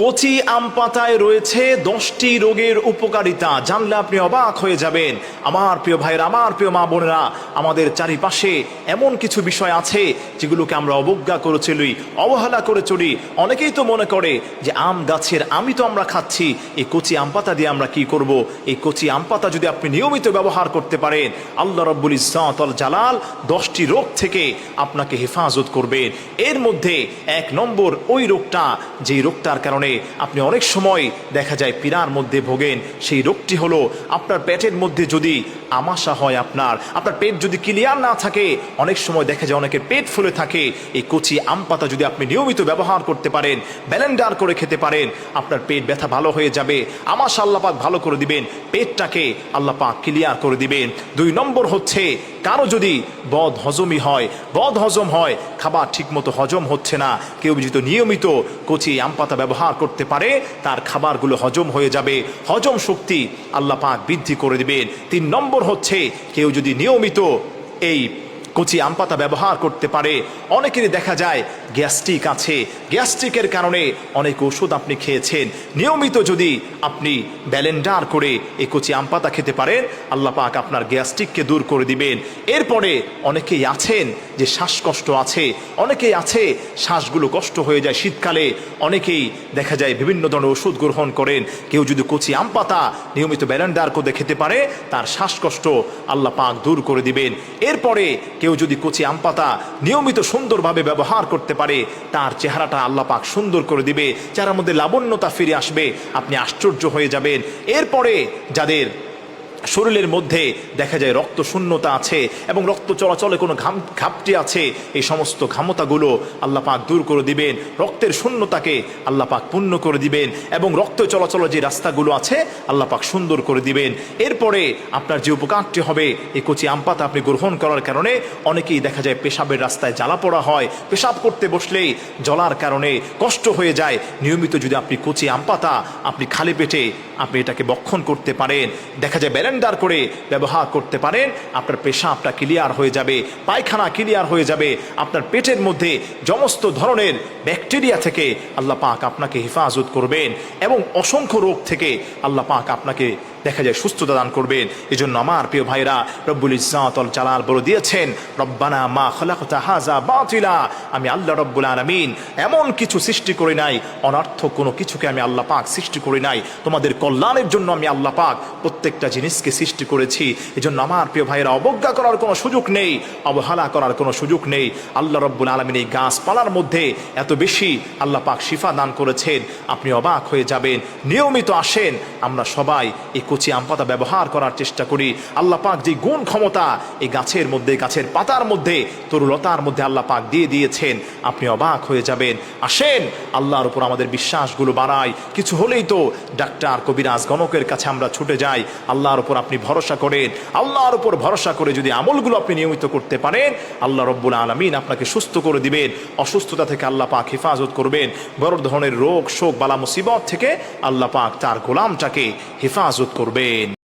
কচি আম পাতায় রয়েছে দশটি রোগের উপকারিতা। জানলে আপনি অবাক হয়ে যাবেন। আমার প্রিয় ভাইয়ের, আমার প্রিয় মা বোনেরা, আমাদের চারিপাশে এমন কিছু বিষয় আছে যেগুলোকে আমরা অবজ্ঞা করে চলি, অবহেলা করে চলি। অনেকেই তো মনে করে যে আম গাছের আমি তো আমরা খাচ্ছি, এই কচি আম পাতা দিয়ে আমরা কি করব? এই কচি আম পাতা যদি আপনি নিয়মিত ব্যবহার করতে পারেন, আল্লাহ রব্বুল ইসাতল জালাল দশটি রোগ থেকে আপনাকে হেফাজত করবেন। এর মধ্যে এক নম্বর ওই রোগটা, যেই রোগটার কারণে আপনি অনেক সময় দেখা যায় পীড়ার মধ্যে ভোগেন। সেই রোগটি হলো আপনার পেটের মধ্যে যদি আমাশা হয় আপনার আপনার পেট যদি ক্লিয়ার না থাকে, অনেক সময় দেখা যায় অনেকের পেট ফুলে থাকে। এই কচি আম পাতা যদি আপনি নিয়মিত ব্যবহার করতে পারেন ব্যালেন্ডার করে খেতে পারেন, আপনার পেট ব্যথা ভালো হয়ে যাবে। আমাশা আল্লাপাক ভালো করে দিবেন, পেটটাকে আল্লাপাক ক্লিয়ার করে দিবেন। দুই নম্বর হচ্ছে কারও যদি বদ হজমই হয়, বদ হজম হয়, খাবার ঠিকমতো হজম হচ্ছে না, কেউ যদি নিয়মিত কচি আম পাতা ব্যবহার করতে পারে, তার খাবারগুলো হজম হয়ে যাবে। হজম শক্তি আল্লাহ পাক বৃদ্ধি করে দেবেন। তিন নম্বর হচ্ছে, কেউ যদি নিয়মিত এই কচি আম পাতা ব্যবহার করতে পারে। অনেকেরই দেখা যায় গ্যাস্ট্রিক আছে। গ্যাস্ট্রিকের কারণে অনেক ওষুধ আপনি খেয়েছেন। নিয়মিত যদি আপনি ব্যালেন্ডার করে এই কচি আম পাতা খেতে পারেন, আল্লাহ পাক আপনার গ্যাস্ট্রিককে দূর করে দিবেন। এরপরে অনেকেই আছেন যে শ্বাসকষ্ট আছে। অনেকেই আছে, শ্বাসগুলো কষ্ট হয়ে যায় শীতকালে। অনেকেই দেখা যায় বিভিন্ন ধরনের ওষুধ গ্রহণ করেন। কেউ যদি কচি আম পাতা নিয়মিত ব্যালেন্ডার করে খেতে পারে, তার শ্বাসকষ্ট আল্লাহ পাক দূর করে দিবেন। এরপরে কেউ যদি কচি আম পাতা নিয়মিত সুন্দরভাবে ব্যবহার করতে পারে, তার চেহারাটা আল্লাহ পাক সুন্দর করে দিবে, যারা মধ্যে লাবণ্যতা ফিরে আসবে, আপনি আশ্চর্য হয়ে যাবেন। এরপরে যাদের শরীরের মধ্যে দেখা যায় রক্ত শূন্যতা আছে এবং রক্ত চলাচলে কোনো ঘাম ঘাপটি আছে। এই সমস্ত ঘামতাগুলো আল্লাহ পাক দূর করে দিবেন। রক্তের শূন্যতাকে আল্লাহ পাক পূর্ণ করে দিবেন এবং রক্ত চলাচলের যে রাস্তাগুলো আছে আল্লাহ পাক সুন্দর করে দিবেন। এরপরে আপনার যে উপকারটি হবে, এই কচি আম পাতা আপনি গ্রহণ করার কারণে অনেকেই দেখা যায় পেশাবের রাস্তায় জ্বালা পড়া হয়। পেশাব করতে বসলেই জলার কারণে কষ্ট হয়ে যায়। নিয়মিত যদি আপনি কচি আম পাতা আপনি খালি পেটে আপনি এটাকে বক্ষণ করতে পারেন। দেখা যায় ব্যালেন্ডার করে ব্যবহার করতে পারেন। আপনার পেশাবটা ক্লিয়ার হয়ে যাবে, পায়খানা ক্লিয়ার হয়ে যাবে। আপনার পেটের মধ্যে সমস্ত ধরনের ব্যাকটেরিয়া থেকে আল্লাহ পাক আপনাকে হেফাজত করবেন এবং অসংখ্য রোগ থেকে আল্লাহ পাক আপনাকে দেখা যায়, সুস্থতা দান করবেন। এই জন্য আমার প্রিয় ভাইরা রব্বুল ইসাতল জালাল বলে দিয়েছেন, রব্বানা মা খলাকতা হাজা বাতিলা। আমি আল্লাহ রব্বুল আলমিন এমন কিছু সৃষ্টি করি নাই, অনর্থক কোনো কিছুকে আমি আল্লাহ পাক সৃষ্টি করি নাই। তোমাদের কল্যাণের জন্য আমি আল্লাহ পাক প্রত্যেকটা জিনিসকে সৃষ্টি করেছি। এই জন্য আমার প্রিয় ভাইয়েরা, অবজ্ঞা করার কোনো সুযোগ নেই, অবহেলা করার কোনো সুযোগ নেই। আল্লাহ রব্বুল আলমিন এই গাছপালার মধ্যে এত বেশি আল্লাহ পাক শিফা দান করেছেন। আপনি অবাক হয়ে যাবেন, নিয়মিত আসেন, আমরা সবাই এই কচি আম পাতা ব্যবহার করার চেষ্টা করি। আল্লাহ পাক যে গুণ ক্ষমতা, এই গাছের মধ্যে, গাছের পাতার মধ্যে, তরুলতার মধ্যে আল্লাহ পাক দিয়ে দিয়েছেন। আপনি অবাক হয়ে যাবেন। আসেন, আল্লাহর উপর আমাদের বিশ্বাসগুলো বাড়াই। কিছু হলেই তো ডাক্তার, কবিরাজ, গণকের কাছে আমরা ছুটে যাই। আল্লাহর উপর আপনি ভরসা করেন। আল্লাহর উপর ভরসা করে যদি আমলগুলো আপনি নিয়মিত করতে পারেন, আল্লাহ রব্বুল আলমিন আপনাকে সুস্থ করে দিবেন। অসুস্থতা থেকে আল্লাহ পাক হেফাজত করবেন। বড় ধরনের রোগ, শোক, বালা, মুসিবত থেকে আল্লাহ পাক তার গোলামটাকে হেফাজত করবেন